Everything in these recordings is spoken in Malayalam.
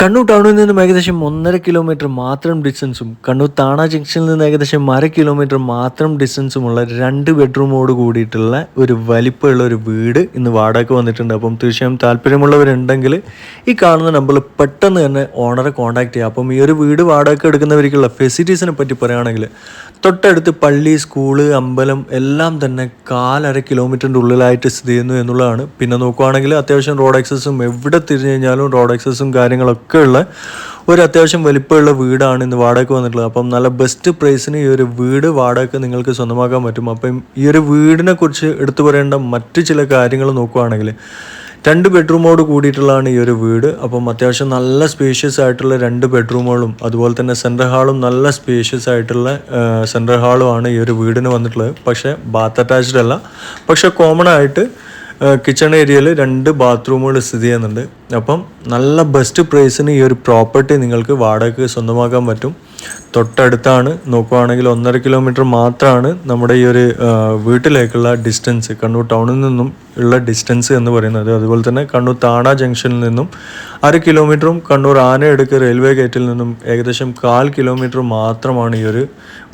കണ്ണൂർ ടൗണിൽ നിന്നും ഏകദേശം ഒന്നര കിലോമീറ്റർ മാത്രം ഡിസ്റ്റൻസും കണ്ണൂർ താണ ജംഗ്ഷനിൽ നിന്ന് ഏകദേശം അര കിലോമീറ്റർ മാത്രം ഡിസ്റ്റൻസുമുള്ള രണ്ട് ബെഡ്റൂമോട് കൂടിയിട്ടുള്ള ഒരു വലിപ്പമുള്ള ഒരു വീട് ഇന്ന് വാടക വന്നിട്ടുണ്ട്. അപ്പം തീർച്ചയായും താല്പര്യമുള്ളവരുണ്ടെങ്കിൽ ഈ കാണുന്ന നമ്പറിൽ പെട്ടെന്ന് തന്നെ ഓണറെ കോൺടാക്ട് ചെയ്യുക. അപ്പം ഈ ഒരു വീട് വാടക എടുക്കുന്നവർക്കുള്ള ഫെസിലിറ്റീസിനെ പറ്റി പറയുകയാണെങ്കിൽ തൊട്ടടുത്ത് പള്ളി സ്കൂൾ അമ്പലം എല്ലാം തന്നെ കാലര കിലോമീറ്ററിന്റെ ഉള്ളിലായിട്ട് സ്ഥിതി ചെയ്യുന്നു എന്നുള്ളതാണ്. പിന്നെ നോക്കുകയാണെങ്കിൽ അത്യാവശ്യം റോഡ് ആക്സസും എവിടെ തിരിഞ്ഞു കഴിഞ്ഞാലും റോഡ് ആക്സസും കാര്യങ്ങളൊക്കെ ഉള്ള ഒരു അത്യാവശ്യം വലിപ്പമുള്ള വീടാണ് ഇന്ന് വാടകയ്ക്ക് വന്നിട്ടുള്ളത്. അപ്പം നല്ല ബെസ്റ്റ് പ്രൈസിന് ഈ ഒരു വീട് വാടകയ്ക്ക് നിങ്ങൾക്ക് സ്വന്തമാക്കാൻ പറ്റും. അപ്പം ഈ ഒരു വീടിനെ കുറിച്ച് എടുത്തു പറയേണ്ട മറ്റു ചില കാര്യങ്ങൾ നോക്കുവാണെങ്കിൽ രണ്ട് ബെഡ്റൂമോട് കൂടിയിട്ടുള്ളതാണ് ഈ ഒരു വീട്. അപ്പം അത്യാവശ്യം നല്ല സ്പേഷ്യസ് ആയിട്ടുള്ള രണ്ട് ബെഡ്റൂമുകളും അതുപോലെ തന്നെ സെൻട്രൽ ഹാളും നല്ല സ്പേഷ്യസ് ആയിട്ടുള്ള സെൻട്രൽ ഹാളുമാണ് ഈ ഒരു വീടിന് വന്നിട്ടുള്ളത്. പക്ഷേ ബാത്ത് അറ്റാച്ച്ഡ് അല്ല. പക്ഷേ കോമൺ ആയിട്ട് കിച്ചൺ ഏരിയയിൽ രണ്ട് ബാത്റൂമുകൾ സ്ഥിതി ചെയ്യുന്നുണ്ട്. അപ്പം നല്ല ബെസ്റ്റ് പ്രൈസിന് ഈ ഒരു പ്രോപ്പർട്ടി നിങ്ങൾക്ക് വാടകയ്ക്ക് സ്വന്തമാക്കാൻ പറ്റും. തൊട്ടടുത്താണ്. നോക്കുവാണെങ്കിൽ ഒന്നര കിലോമീറ്റർ മാത്രമാണ് നമ്മുടെ ഈ ഒരു വീട്ടിലേക്കുള്ള ഡിസ്റ്റൻസ് കണ്ണൂർ ടൗണിൽ നിന്നും ഉള്ള ഡിസ്റ്റൻസ് എന്ന് പറയുന്നത്. അതുപോലെ തന്നെ കണ്ണൂർ താണ ജംഗ്ഷനിൽ നിന്നും അര കിലോമീറ്ററും കണ്ണൂർ ആനയെടുക്ക് റെയിൽവേ ഗേറ്റിൽ നിന്നും ഏകദേശം കാൽ കിലോമീറ്റർ മാത്രമാണ് ഈ ഒരു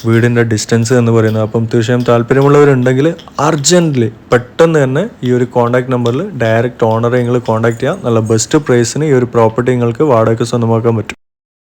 വീടിന്റെ ഡിസ്റ്റൻസ് എന്ന് പറയുന്നത്. അപ്പം തീർച്ചയായും താല്പര്യമുള്ളവരുണ്ടെങ്കിൽ അർജന്റ്ലി പെട്ടെന്ന് തന്നെ ഈ ഒരു കോൺടാക്ട് നമ്പറിൽ ഡയറക്റ്റ് ഓണറെ നിങ്ങൾ കോൺടാക്ട് ചെയ്യാം. നല്ല ബെസ്റ്റ് പ്രൈസിന് ഈ ഒരു പ്രോപ്പർട്ടി നിങ്ങൾക്ക് വാടകയ്ക്ക് സ്വന്തമാക്കാൻ പറ്റും.